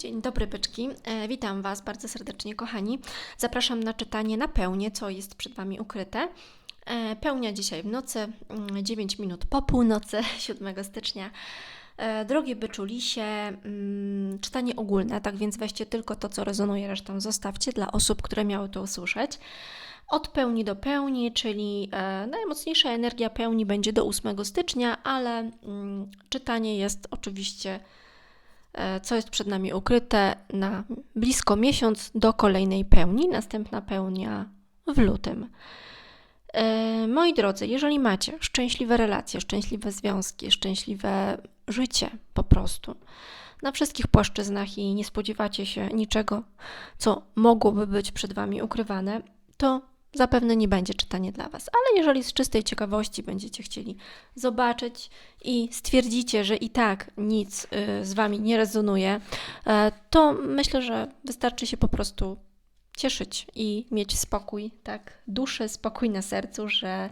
Dzień dobry, byczki. E, witam Was bardzo serdecznie, kochani. Zapraszam na czytanie na pełnię, co jest przed Wami ukryte. E, pełnia dzisiaj w nocy, mm, 9 minut po północy, 7 stycznia. E, drogie byczulisie, mm, czytanie ogólne, tak więc weźcie tylko to, co rezonuje, resztę zostawcie dla osób, które miały to usłyszeć. Od pełni do pełni, czyli najmocniejsza energia pełni będzie do 8 stycznia, ale mm, czytanie jest oczywiście co jest przed nami ukryte na blisko miesiąc do kolejnej pełni. Następna pełnia w lutym. E, moi drodzy, jeżeli macie szczęśliwe relacje, szczęśliwe związki, szczęśliwe życie po prostu na wszystkich płaszczyznach i nie spodziewacie się niczego, co mogłoby być przed Wami ukrywane, to zapewne nie będzie czytanie dla Was. Ale jeżeli z czystej ciekawości będziecie chcieli zobaczyć i stwierdzicie, że i tak nic y, z Wami nie rezonuje, e, to myślę, że wystarczy się po prostu cieszyć i mieć spokój, tak, duszy, spokój na sercu, że,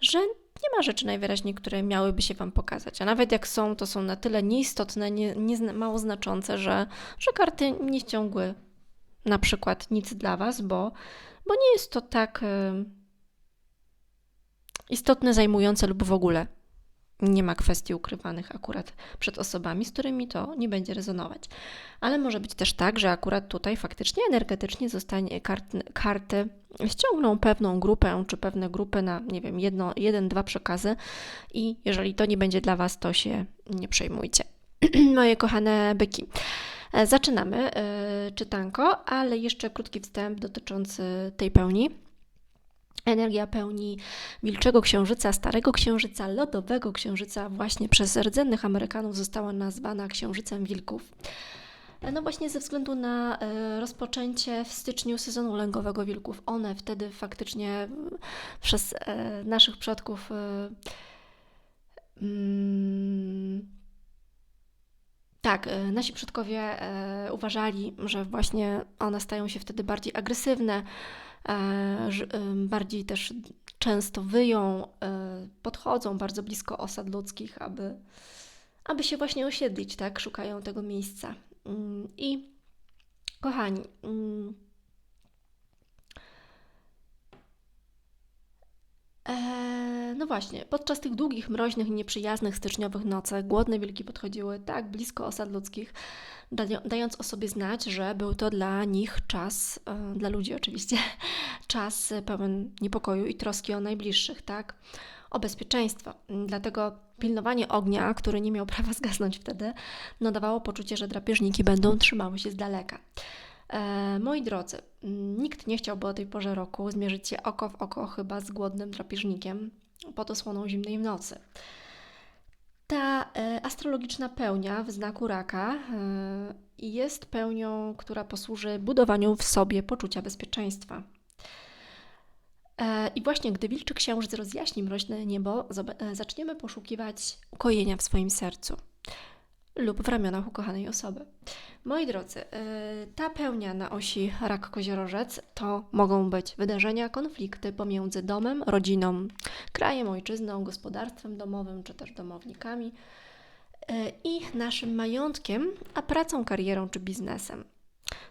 że nie ma rzeczy najwyraźniej, które miałyby się Wam pokazać. A nawet jak są, to są na tyle nieistotne, nie, nie, mało znaczące, że, że karty nie ściągły na przykład nic dla Was, bo bo nie jest to tak istotne, zajmujące lub w ogóle nie ma kwestii ukrywanych akurat przed osobami, z którymi to nie będzie rezonować. Ale może być też tak, że akurat tutaj faktycznie energetycznie zostanie kart, karty ściągną pewną grupę, czy pewne grupy na, nie wiem, jedno, jeden, dwa przekazy i jeżeli to nie będzie dla Was, to się nie przejmujcie. Moje kochane byki. E, zaczynamy e, czytanko, ale jeszcze krótki wstęp dotyczący tej pełni. Energia pełni Wilczego Księżyca, Starego Księżyca, Lodowego Księżyca właśnie przez rdzennych Amerykanów została nazwana Księżycem Wilków. E, no właśnie ze względu na rozpoczęcie w styczniu sezonu lęgowego wilków. One wtedy faktycznie przez naszych przodków mm, tak, e, nasi przodkowie e, uważali, że właśnie one stają się wtedy bardziej agresywne, e, bardziej też często wyją, podchodzą bardzo blisko osad ludzkich, aby, aby się właśnie osiedlić, tak? Szukają tego miejsca. Mm, I kochani, Eee, no właśnie, podczas tych długich, mroźnych nieprzyjaznych styczniowych nocy głodne wilki podchodziły tak blisko osad ludzkich, dając o sobie znać, że był to dla nich czas, e, dla ludzi oczywiście, czas pełen niepokoju i troski o najbliższych, tak? O bezpieczeństwo. Dlatego pilnowanie ognia, który nie miał prawa zgasnąć wtedy, nadawało poczucie, że drapieżniki będą trzymały się z daleka. E, moi drodzy, nikt nie chciałby o tej porze roku zmierzyć się oko w oko chyba z głodnym drapieżnikiem pod osłoną zimnej nocy. Ta e, astrologiczna pełnia w znaku raka e, jest pełnią, która posłuży budowaniu w sobie poczucia bezpieczeństwa. I właśnie gdy wilczy księżyc rozjaśni mroźne niebo, zaczniemy poszukiwać ukojenia w swoim sercu lub w ramionach ukochanej osoby. Moi drodzy, y, ta pełnia na osi rak-koziorożec to mogą być wydarzenia, konflikty pomiędzy domem, rodziną, krajem, ojczyzną, gospodarstwem domowym czy też domownikami y, i naszym majątkiem, a pracą, karierą czy biznesem.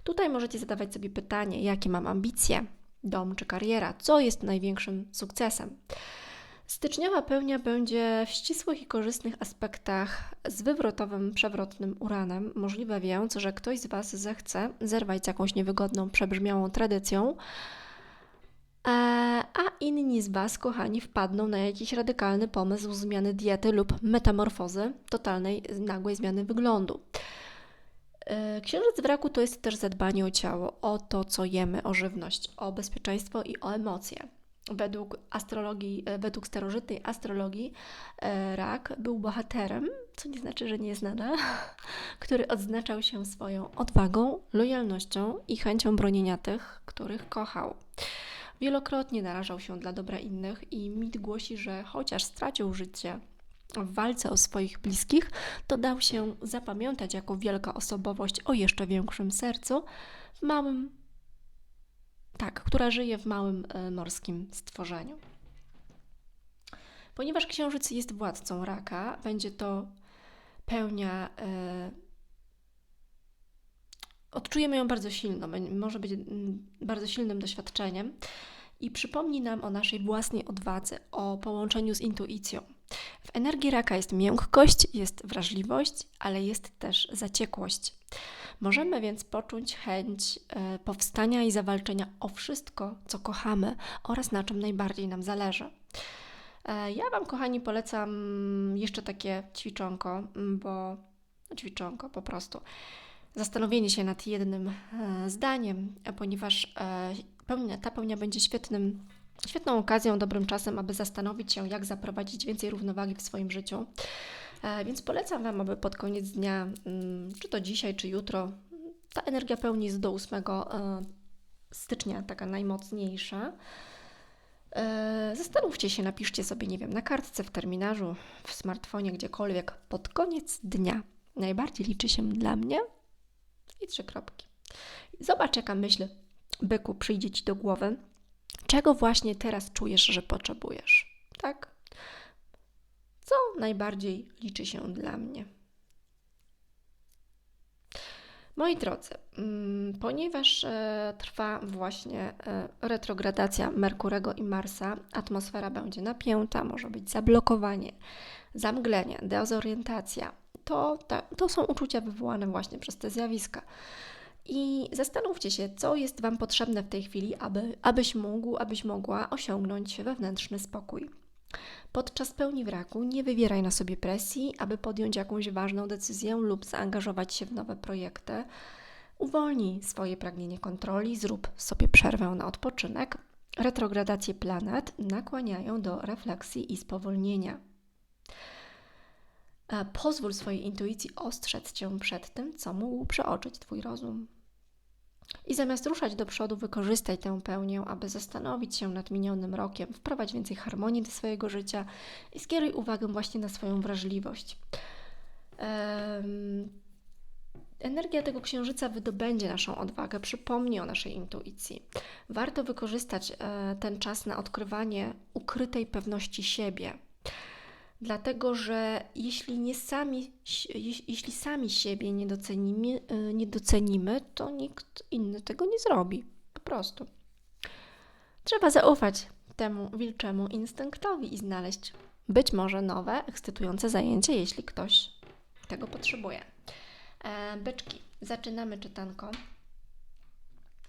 Tutaj możecie zadawać sobie pytanie, jakie mam ambicje, dom czy kariera, co jest największym sukcesem. Styczniowa pełnia będzie w ścisłych i korzystnych aspektach z wywrotowym, przewrotnym uranem. Możliwe więc, że ktoś z Was zechce zerwać z jakąś niewygodną, przebrzmiałą tradycją, e, a inni z Was, kochani, wpadną na jakiś radykalny pomysł zmiany diety lub metamorfozy, totalnej, nagłej zmiany wyglądu. E, księżyc w raku to jest też zadbanie o ciało, o to, co jemy, o żywność, o bezpieczeństwo i o emocje według astrologii, e, według starożytnej astrologii e, rak był bohaterem, co nie znaczy, że nie jest który odznaczał się swoją odwagą, lojalnością i chęcią bronienia tych, których kochał. Wielokrotnie narażał się dla dobra innych i mit głosi, że chociaż stracił życie w walce o swoich bliskich, to dał się zapamiętać jako wielka osobowość o jeszcze większym sercu małym tak, która żyje w małym e, morskim stworzeniu. Ponieważ księżyc jest władcą raka, będzie to pełnia e, odczujemy ją bardzo silno, może być bardzo silnym doświadczeniem i przypomni nam o naszej własnej odwadze, o połączeniu z intuicją. W energii raka jest miękkość, jest wrażliwość, ale jest też zaciekłość. Możemy więc poczuć chęć e, powstania i zawalczenia o wszystko, co kochamy oraz na czym najbardziej nam zależy. E, Ja Wam, kochani, polecam jeszcze takie ćwiczonko, m, bo ćwiczonko po prostu. Zastanowienie się nad jednym e, zdaniem, ponieważ ta pełnia będzie świetnym, świetną okazją, dobrym czasem, aby zastanowić się, jak zaprowadzić więcej równowagi w swoim życiu. E, Więc polecam Wam, aby pod koniec dnia, mm, czy to dzisiaj, czy jutro, ta energia pełni jest do 8 e, stycznia, taka najmocniejsza. E, Zastanówcie się, napiszcie sobie, nie wiem, na kartce, w terminarzu, w smartfonie, gdziekolwiek, pod koniec dnia. Najbardziej liczy się dla mnie i trzy kropki. Zobacz, jaka myśl, byku, przyjdzie Ci do głowy, czego właśnie teraz czujesz, że potrzebujesz. Tak? Co najbardziej liczy się dla mnie? Moi drodzy, mm, ponieważ e, trwa właśnie e, retrogradacja Merkurego i Marsa, atmosfera będzie napięta, może być zablokowanie, zamglenie, dezorientacja. To, to są uczucia wywołane właśnie przez te zjawiska. I zastanówcie się, co jest Wam potrzebne w tej chwili, aby, abyś mógł, abyś mogła osiągnąć wewnętrzny spokój. Podczas pełni wraku nie wywieraj na sobie presji, aby podjąć jakąś ważną decyzję lub zaangażować się w nowe projekty. Uwolnij swoje pragnienie kontroli, zrób sobie przerwę na odpoczynek. Retrogradacje planet nakłaniają do refleksji i spowolnienia. E, Pozwól swojej intuicji ostrzec cię przed tym, co mógł przeoczyć Twój rozum. I zamiast ruszać do przodu, wykorzystaj tę pełnię, aby zastanowić się nad minionym rokiem, wprowadź więcej harmonii do swojego życia i skieruj uwagę właśnie na swoją wrażliwość. Em, Energia tego księżyca wydobędzie naszą odwagę, przypomni o naszej intuicji. Warto wykorzystać e, ten czas na odkrywanie ukrytej pewności siebie. Dlatego, że jeśli, nie sami, jeś- jeśli sami siebie nie docenimy, y, nie docenimy, to nikt inny tego nie zrobi. Po prostu. Trzeba zaufać temu wilczemu instynktowi i znaleźć być może nowe, ekscytujące zajęcie, jeśli ktoś tego potrzebuje. E, byczki, zaczynamy czytanko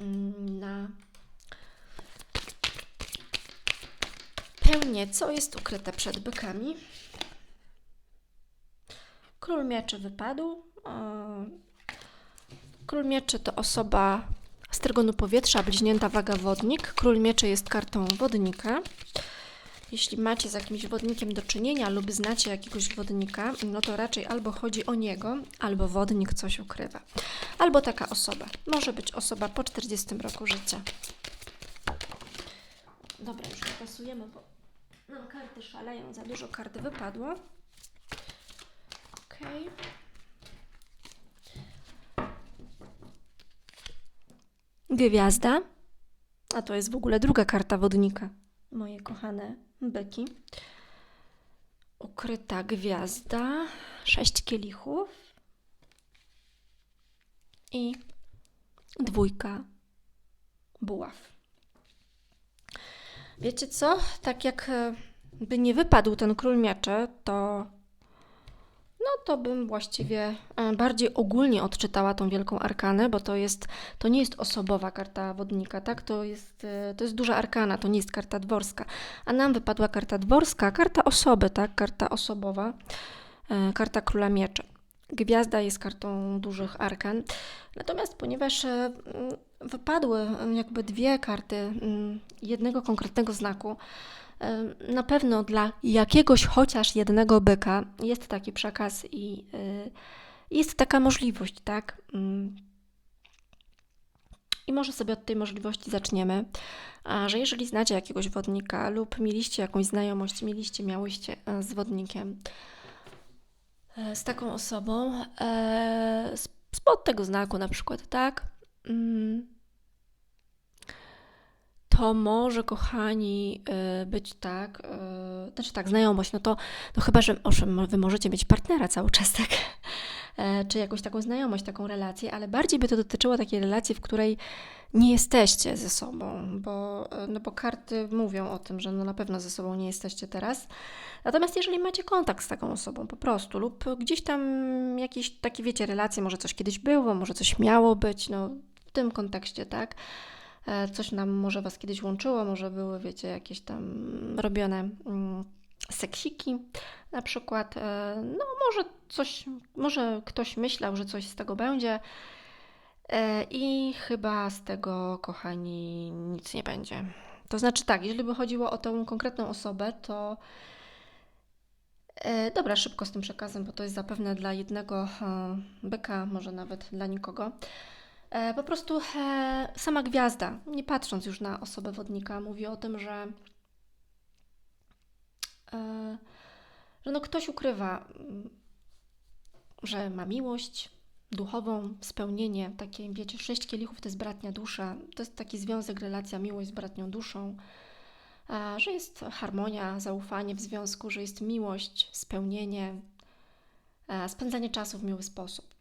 mm, na pełnię, co jest ukryte przed bykami. Król mieczy wypadł. Król mieczy to osoba z trygonu powietrza, bliźnięta waga wodnik. Król mieczy jest kartą wodnika. Jeśli macie z jakimś wodnikiem do czynienia lub znacie jakiegoś wodnika, no to raczej albo chodzi o niego, albo wodnik coś ukrywa. Albo taka osoba. Może być osoba po 40 roku życia. Dobra, już pasujemy, bo nam karty szaleją, za dużo kart wypadło. Okej. Gwiazda. A to jest w ogóle druga karta wodnika. Moje kochane byki. Ukryta gwiazda. Sześć kielichów. I dwójka buław. Wiecie co? Tak jak e, by nie wypadł ten król mieczy, to no to bym właściwie e, bardziej ogólnie odczytała tą wielką arkanę, bo to jest, to nie jest osobowa karta wodnika, tak? To jest, e, to jest duża arkana, to nie jest karta dworska. A nam wypadła karta dworska, karta osoby, tak? Karta osobowa, karta króla mieczy. Gwiazda jest kartą dużych arkan. Natomiast ponieważ wypadły e, jakby dwie karty mm, jednego konkretnego znaku, na pewno dla jakiegoś chociaż jednego byka jest taki przekaz i e, jest taka możliwość, tak? Mm. I może sobie od tej możliwości zaczniemy, a że jeżeli znacie jakiegoś wodnika lub mieliście jakąś znajomość, mieliście, miałyście e, z wodnikiem, e, z taką osobą, e, spod tego znaku na przykład, tak? Mm. To może, kochani, e, być tak, e, znaczy tak, znajomość, no to no chyba, że owszem, wy możecie mieć partnera cały czas, tak? e, czy jakąś taką znajomość, taką relację, ale bardziej by to dotyczyło takiej relacji, w której nie jesteście ze sobą, bo, e, no bo karty mówią o tym, że no na pewno ze sobą nie jesteście teraz. Natomiast jeżeli macie kontakt z taką osobą po prostu lub gdzieś tam jakieś takie, wiecie, relacje, może coś kiedyś było, może coś miało być, no w tym kontekście, tak? E, coś nam może Was kiedyś łączyło, może były, wiecie, jakieś tam robione mm, seksiki na przykład. E, no może coś, może ktoś myślał, że coś z tego będzie e, i chyba z tego, kochani, nic nie będzie. To znaczy tak, jeżeli by chodziło o tą konkretną osobę, to dobra, szybko z tym przekazem, bo to jest zapewne dla jednego byka, może nawet dla nikogo. E, po prostu e, sama gwiazda, nie patrząc już na osobę wodnika, mówi o tym, że, e, że no ktoś ukrywa, że ma miłość duchową, spełnienie, takie, wiecie, sześć kielichów to jest bratnia dusza, to jest taki związek, relacja, miłość z bratnią duszą, że jest harmonia, zaufanie w związku, że jest miłość, spełnienie, spędzanie czasu w miły sposób.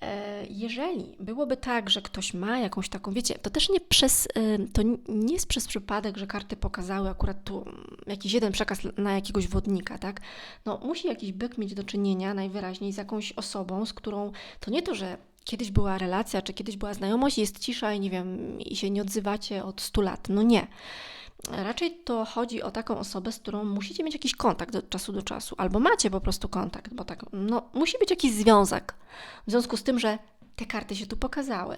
E, jeżeli byłoby tak, że ktoś ma jakąś taką, wiecie, to też nie przez, to nie jest przez przypadek, że karty pokazały akurat tu jakiś jeden przekaz na jakiegoś wodnika, tak? No, musi jakiś byk mieć do czynienia najwyraźniej z jakąś osobą, z którą to nie to, że kiedyś była relacja, czy kiedyś była znajomość, jest cisza i nie wiem, i się nie odzywacie od 100 lat. No nie. Raczej to chodzi o taką osobę, z którą musicie mieć jakiś kontakt od czasu do czasu, albo macie po prostu kontakt, bo tak, no, musi być jakiś związek. W związku z tym, że te karty się tu pokazały.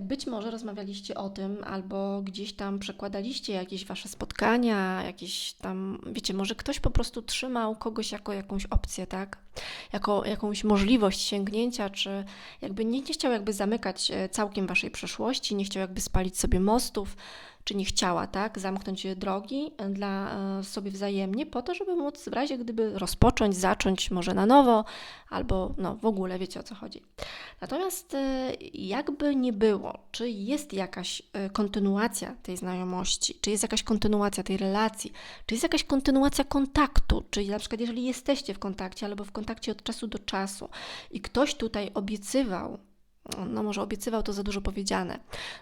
Być może rozmawialiście o tym, albo gdzieś tam przekładaliście jakieś wasze spotkania, jakieś tam, wiecie, może ktoś po prostu trzymał kogoś jako jakąś opcję, tak? Jako jakąś możliwość sięgnięcia, czy jakby nie, nie chciał jakby zamykać e, całkiem waszej przeszłości, nie chciał jakby spalić sobie mostów, czy nie chciała, tak, zamknąć drogi e, dla e, sobie wzajemnie, po to, żeby móc w razie gdyby rozpocząć, zacząć może na nowo, albo no w ogóle wiecie o co chodzi. Natomiast e, jakby nie było, czy jest jakaś kontynuacja tej znajomości, czy jest jakaś kontynuacja tej relacji, czy jest jakaś kontynuacja kontaktu, czyli na przykład jeżeli jesteście w kontakcie albo w kontakcie od czasu do czasu. I ktoś tutaj obiecywał, no może obiecywał, to za dużo powiedziane.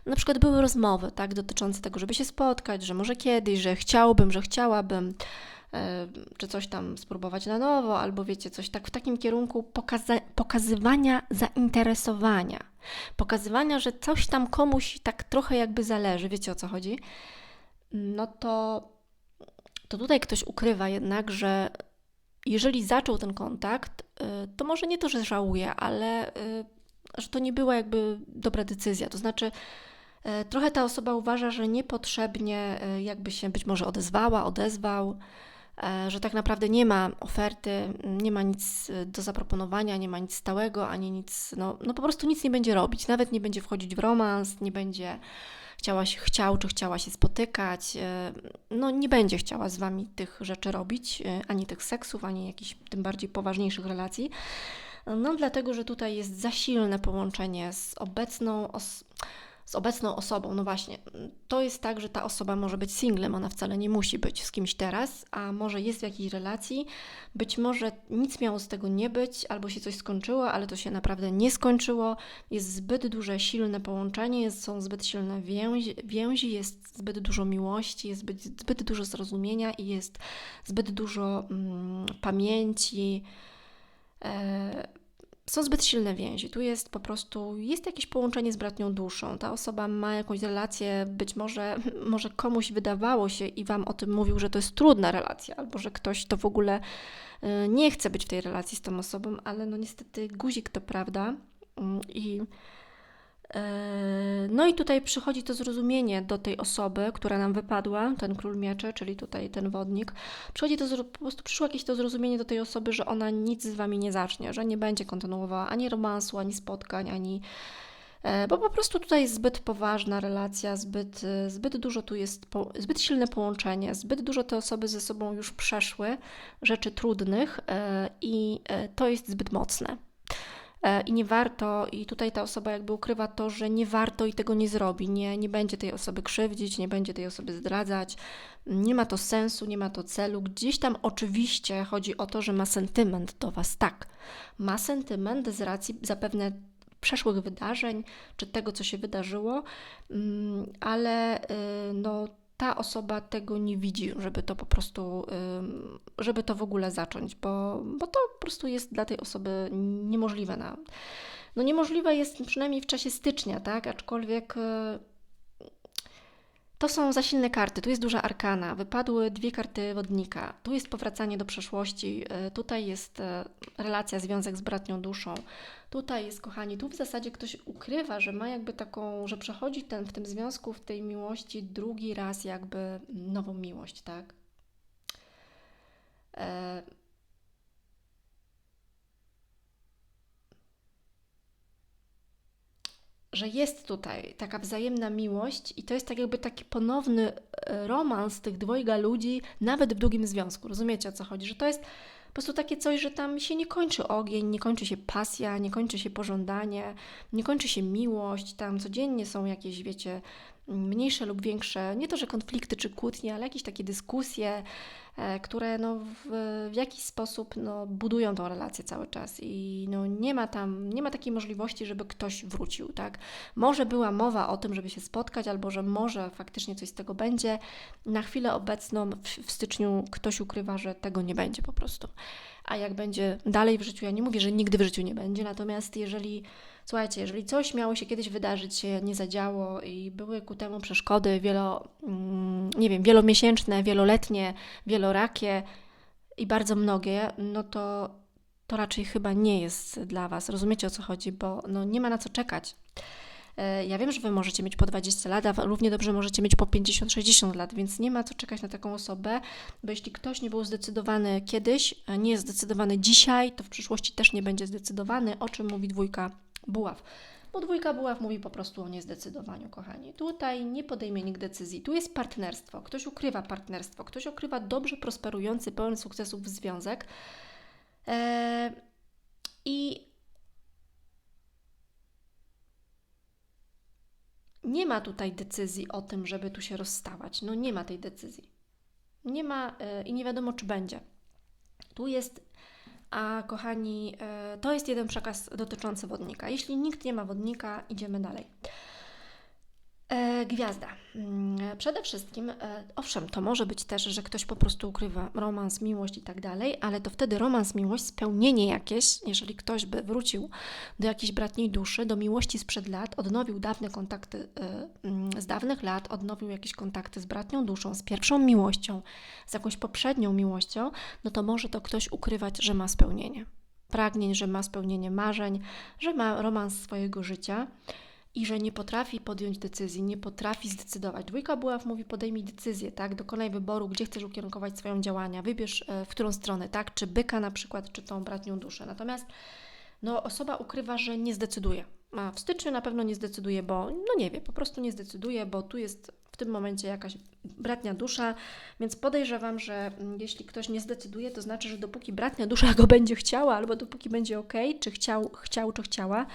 Na przykład były rozmowy, tak, dotyczące tego, żeby się spotkać, że może kiedyś, że chciałbym, że chciałabym, e, czy coś tam spróbować na nowo, albo wiecie, coś tak w takim kierunku pokaza pokazywania zainteresowania, pokazywania, że coś tam komuś tak trochę jakby zależy, wiecie o co chodzi, no to, to tutaj ktoś ukrywa jednak, że jeżeli zaczął ten kontakt, e, to może nie to, że żałuje, ale e, że to nie była jakby dobra decyzja. To znaczy, e, trochę ta osoba uważa, że niepotrzebnie jakby się być może odezwała, odezwał, że tak naprawdę nie ma oferty, nie ma nic do zaproponowania, nie ma nic stałego, ani nic, no, no po prostu nic nie będzie robić, nawet nie będzie wchodzić w romans, nie będzie chciała się, chciał czy chciała się spotykać, no nie będzie chciała z Wami tych rzeczy robić, ani tych seksów, ani jakichś tym bardziej poważniejszych relacji. No dlatego, że tutaj jest za silne połączenie z obecną, os z obecną osobą. No właśnie, to jest tak, że ta osoba może być singlem, ona wcale nie musi być z kimś teraz, a może jest w jakiejś relacji, być może nic miało z tego nie być, albo się coś skończyło, ale to się naprawdę nie skończyło. Jest zbyt duże, silne połączenie, jest, są zbyt silne więzi, więzi, jest zbyt dużo miłości, jest zbyt, zbyt dużo zrozumienia i jest zbyt dużo mm, pamięci E, są zbyt silne więzi. Tu jest po prostu, jest jakieś połączenie z bratnią duszą. Ta osoba ma jakąś relację, być może, może komuś wydawało się i Wam o tym mówił, że to jest trudna relacja, albo że ktoś to w ogóle e, nie chce być w tej relacji z tą osobą, ale no niestety guzik to prawda mm, i no i tutaj przychodzi to zrozumienie do tej osoby, która nam wypadła, ten król mieczy, czyli tutaj ten wodnik. Przychodzi to, po prostu przyszło jakieś to zrozumienie do tej osoby, że ona nic z wami nie zacznie, że nie będzie kontynuowała ani romansu, ani spotkań, ani. E, bo po prostu tutaj jest zbyt poważna relacja, zbyt, zbyt dużo tu jest, zbyt silne połączenie, zbyt dużo te osoby ze sobą już przeszły rzeczy trudnych e, i to jest zbyt mocne. E, I nie warto, i tutaj ta osoba jakby ukrywa to, że nie warto i tego nie zrobi. Nie, nie będzie tej osoby krzywdzić, nie będzie tej osoby zdradzać. Nie ma to sensu, nie ma to celu. Gdzieś tam oczywiście chodzi o to, że ma sentyment do Was. Tak, ma sentyment z racji zapewne przeszłych wydarzeń, czy tego, co się wydarzyło, mm, ale y, no ta osoba tego nie widzi, żeby to po prostu, żeby to w ogóle zacząć, bo, bo to po prostu jest dla tej osoby niemożliwe. Na, no niemożliwe jest przynajmniej w czasie stycznia, tak? Aczkolwiek y, to są za silne karty. Tu jest duża arkana. Wypadły dwie karty wodnika. Tu jest powracanie do przeszłości. Y, tutaj jest y, relacja, związek z bratnią duszą. Tutaj jest, kochani, tu w zasadzie ktoś ukrywa, że ma jakby taką, że przechodzi ten w tym związku, w tej miłości drugi raz jakby nową miłość, tak? E... Że jest tutaj taka wzajemna miłość, i to jest tak jakby taki ponowny e, romans tych dwojga ludzi, nawet w długim związku. Rozumiecie o co chodzi? Że to jest prostu takie coś, że tam się nie kończy ogień, nie kończy się pasja, nie kończy się pożądanie, nie kończy się miłość, tam codziennie są jakieś, wiecie, mniejsze lub większe, nie to, że konflikty czy kłótnie, ale jakieś takie dyskusje, e, które no w, w jakiś sposób no, budują tą relację cały czas i no, nie ma tam, nie ma takiej możliwości, żeby ktoś wrócił, tak? Może była mowa o tym, żeby się spotkać, albo że może faktycznie coś z tego będzie. Na chwilę obecną w, w styczniu ktoś ukrywa, że tego nie będzie po prostu. A jak będzie dalej w życiu, ja nie mówię, że nigdy w życiu nie będzie, natomiast jeżeli Słuchajcie, jeżeli coś miało się kiedyś wydarzyć, się nie zadziało i były ku temu przeszkody wielo, mm, nie wiem, wielomiesięczne, wieloletnie, wielorakie i bardzo mnogie, no to to raczej chyba nie jest dla Was. Rozumiecie o co chodzi, bo no, nie ma na co czekać. E, ja wiem, że Wy możecie mieć po 20 lat, a równie dobrze możecie mieć po 50-60 lat, więc nie ma co czekać na taką osobę, bo jeśli ktoś nie był zdecydowany kiedyś, nie jest zdecydowany dzisiaj, to w przyszłości też nie będzie zdecydowany, o czym mówi dwójka buław. Bo dwójka buław mówi po prostu o niezdecydowaniu, kochani. Tutaj nie podejmie nikt decyzji. Tu jest partnerstwo. Ktoś ukrywa partnerstwo. Ktoś ukrywa dobrze prosperujący, pełen sukcesów związek. Eee, I nie ma tutaj decyzji o tym, żeby tu się rozstawać. No nie ma tej decyzji. Nie ma yy, i nie wiadomo, czy będzie. Tu jest a kochani, e, to jest jeden przekaz dotyczący wodnika. Jeśli nikt nie ma wodnika, idziemy dalej. E, gwiazda. Mm, przede wszystkim, e, owszem, to może być też, że ktoś po prostu ukrywa romans, miłość i tak dalej, ale to wtedy romans, miłość, spełnienie jakieś, jeżeli ktoś by wrócił do jakiejś bratniej duszy, do miłości sprzed lat, odnowił dawne kontakty e, mm, z dawnych lat, odnowił jakieś kontakty z bratnią duszą, z pierwszą miłością, z jakąś poprzednią miłością, no to może to ktoś ukrywać, że ma spełnienie. Pragnień, że ma spełnienie marzeń, że ma romans swojego życia i że nie potrafi podjąć decyzji, nie potrafi zdecydować. Dwójka buław mówi podejmij decyzję, tak? Dokonaj wyboru, gdzie chcesz ukierunkować swoją działania, wybierz e, w którą stronę, tak? Czy byka na przykład, czy tą bratnią duszę. Natomiast no, osoba ukrywa, że nie zdecyduje. A w styczniu na pewno nie zdecyduje, bo no nie wie, po prostu nie zdecyduje, bo tu jest w tym momencie jakaś bratnia dusza, więc podejrzewam, że mm, jeśli ktoś nie zdecyduje, to znaczy, że dopóki bratnia dusza go będzie chciała, albo dopóki będzie ok, czy chciał, chciał, czy chciała,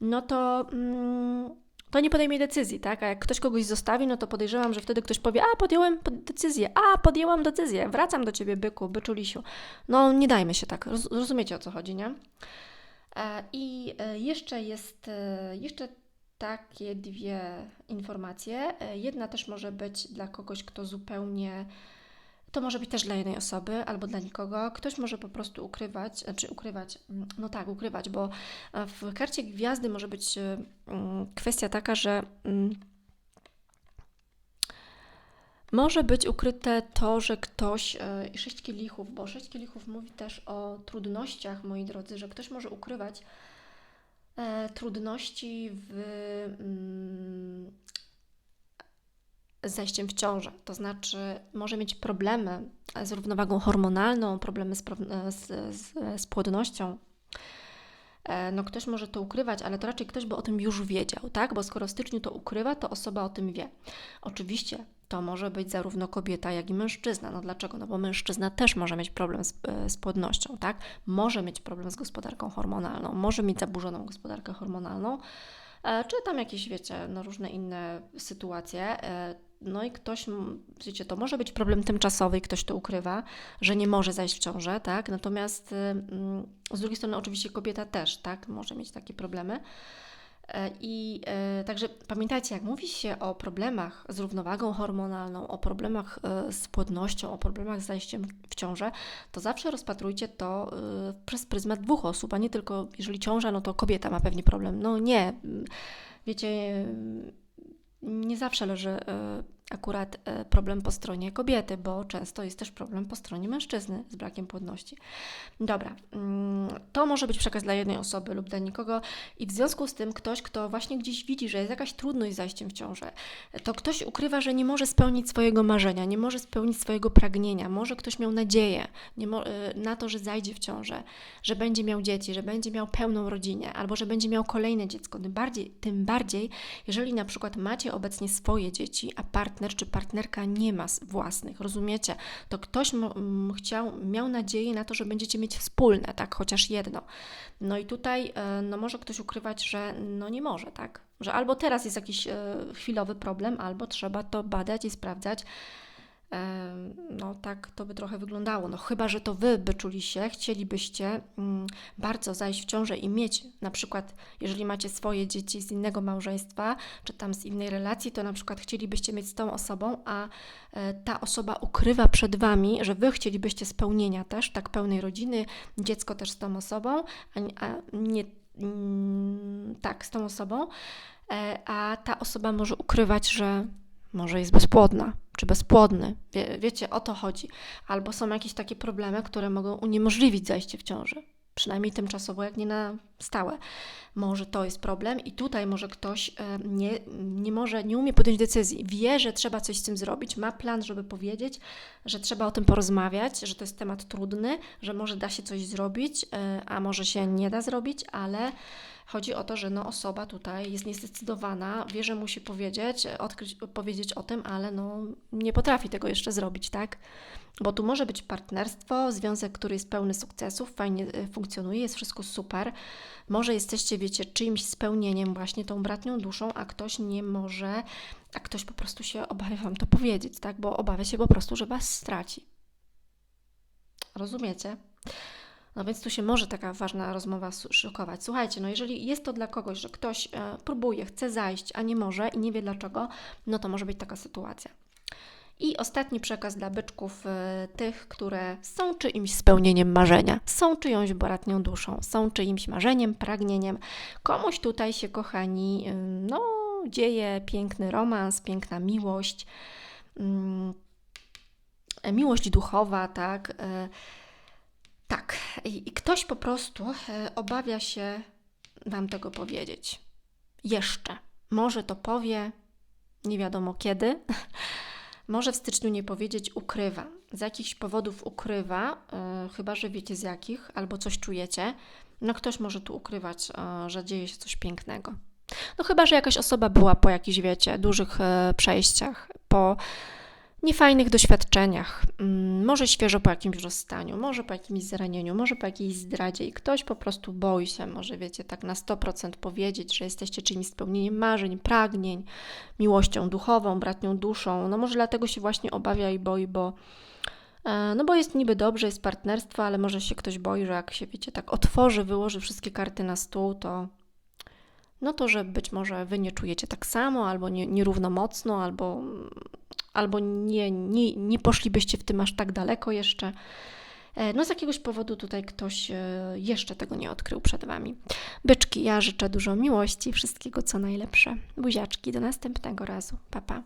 no to, mm, to nie podejmie decyzji, tak? A jak ktoś kogoś zostawi, no to podejrzewam, że wtedy ktoś powie, a podjąłem decyzję, a podjęłam decyzję, wracam do Ciebie, byku, byczulisiu. No nie dajmy się tak, roz, rozumiecie o co chodzi, nie? E, I e, jeszcze jest, e, jeszcze takie dwie informacje. Jedna też może być dla kogoś, kto zupełnie to może być też dla jednej osoby albo dla nikogo. Ktoś może po prostu ukrywać, znaczy ukrywać, mm, no tak, ukrywać, bo e, w karcie gwiazdy może być e, mm, kwestia taka, że mm, może być ukryte to, że ktoś, e, sześć kielichów, bo sześć kielichów mówi też o trudnościach, moi drodzy, że ktoś może ukrywać trudności w z zajściem w ciążę. To znaczy, może mieć problemy z równowagą hormonalną, problemy z, z, z, z płodnością. E, no, ktoś może to ukrywać, ale to raczej ktoś by o tym już wiedział, tak? Bo skoro w styczniu to ukrywa, to osoba o tym wie. Oczywiście To może być zarówno kobieta, jak i mężczyzna. No dlaczego? No bo mężczyzna też może mieć problem z, e, z płodnością, tak? Może mieć problem z gospodarką hormonalną, może mieć zaburzoną gospodarkę hormonalną, czy tam jakieś, wiecie, no różne inne sytuacje. E, no i ktoś, wiecie, to może być problem tymczasowy i ktoś to ukrywa, że nie może zajść w ciążę, tak? Natomiast y, mm, z drugiej strony oczywiście kobieta też, tak? Może mieć takie problemy. E, I e, także pamiętajcie, jak mówi się o problemach z równowagą hormonalną, o problemach e, z płodnością, o problemach z zajściem w ciążę, to zawsze rozpatrujcie to przez pryzmat dwóch osób, a nie tylko, jeżeli ciąża, no to kobieta ma pewnie problem. No nie, wiecie, nie zawsze leży akurat e, problem po stronie kobiety, bo często jest też problem po stronie mężczyzny z brakiem płodności. Dobra, mm, to może być przekaz dla jednej osoby lub dla nikogo i w związku z tym ktoś, kto właśnie gdzieś widzi, że jest jakaś trudność z zajściem w ciążę, to ktoś ukrywa, że nie może spełnić swojego marzenia, nie może spełnić swojego pragnienia, może ktoś miał nadzieję e, na to, że zajdzie w ciążę, że będzie miał dzieci, że będzie miał pełną rodzinę, albo że będzie miał kolejne dziecko. Tym bardziej, tym bardziej jeżeli na przykład macie obecnie swoje dzieci, a partner czy partnerka nie ma własnych, rozumiecie? To ktoś chciał, miał nadzieję na to, że będziecie mieć wspólne, tak, chociaż jedno. No i tutaj, e, no może ktoś ukrywać, że no nie może, tak? Że albo teraz jest jakiś e, chwilowy problem, albo trzeba to badać i sprawdzać. No tak to by trochę wyglądało. No chyba, że to wy by czuli się, chcielibyście mm, bardzo zajść w ciążę i mieć na przykład, jeżeli macie swoje dzieci z innego małżeństwa, czy tam z innej relacji, to na przykład chcielibyście mieć z tą osobą, a e, ta osoba ukrywa przed wami, że wy chcielibyście spełnienia też, tak pełnej rodziny, dziecko też z tą osobą, a, nie- a nie mm, tak, z tą osobą, e, a ta osoba może ukrywać, że może jest bezpłodna, czy bezpłodny. Wie, wiecie, o to chodzi. Albo są jakieś takie problemy, które mogą uniemożliwić zajście w ciąży. Przynajmniej tymczasowo, jak nie na stałe. Może to jest problem i tutaj może ktoś e, nie, nie może, nie umie podjąć decyzji. Wie, że trzeba coś z tym zrobić, ma plan, żeby powiedzieć, że trzeba o tym porozmawiać, że to jest temat trudny, że może da się coś zrobić, e, a może się nie da zrobić, ale Chodzi o to, że no osoba tutaj jest niezdecydowana, wie, że musi powiedzieć, odkryć, powiedzieć o tym, ale no nie potrafi tego jeszcze zrobić, tak? Bo tu może być partnerstwo, związek, który jest pełny sukcesów, fajnie y, funkcjonuje, jest wszystko super. Może jesteście, wiecie, czyimś spełnieniem, właśnie tą bratnią duszą, a ktoś nie może, a ktoś po prostu się obawia Wam to powiedzieć, tak? Bo obawia się po prostu, że Was straci. Rozumiecie? No więc tu się może taka ważna rozmowa szykować. Słuchajcie, no jeżeli jest to dla kogoś, że ktoś e, próbuje, chce zajść, a nie może i nie wie dlaczego, no to może być taka sytuacja. I ostatni przekaz dla byczków, e, tych, które są czyimś spełnieniem marzenia, są czyjąś bratnią duszą, są czyimś marzeniem, pragnieniem. Komuś tutaj się, kochani, y, no, dzieje piękny romans, piękna miłość, mm, e, miłość duchowa, tak. Tak, i, ktoś po prostu e, obawia się Wam tego powiedzieć. Jeszcze. Może to powie, nie wiadomo kiedy. Może w styczniu nie powiedzieć, ukrywa. Z jakichś powodów ukrywa, e, chyba że wiecie z jakich, albo coś czujecie. No ktoś może tu ukrywać, e, że dzieje się coś pięknego. No chyba, że jakaś osoba była po jakichś, wiecie, dużych e, przejściach, po niefajnych doświadczeniach, mm, może świeżo po jakimś rozstaniu, może po jakimś zranieniu, może po jakiejś zdradzie i ktoś po prostu boi się, może wiecie, tak na 100% powiedzieć, że jesteście czymś spełnieniem marzeń, pragnień, miłością duchową, bratnią duszą. No może dlatego się właśnie obawia i boi, bo e, no bo jest niby dobrze, jest partnerstwo, ale może się ktoś boi, że jak się, wiecie, tak otworzy, wyłoży wszystkie karty na stół, to no to, że być może wy nie czujecie tak samo, albo nie, nierówno mocno, albo, albo nie, nie, nie poszlibyście w tym aż tak daleko jeszcze. E, No z jakiegoś powodu tutaj ktoś e, jeszcze tego nie odkrył przed Wami. Byczki, ja życzę dużo miłości, wszystkiego co najlepsze. Buziaczki, do następnego razu. Pa, pa.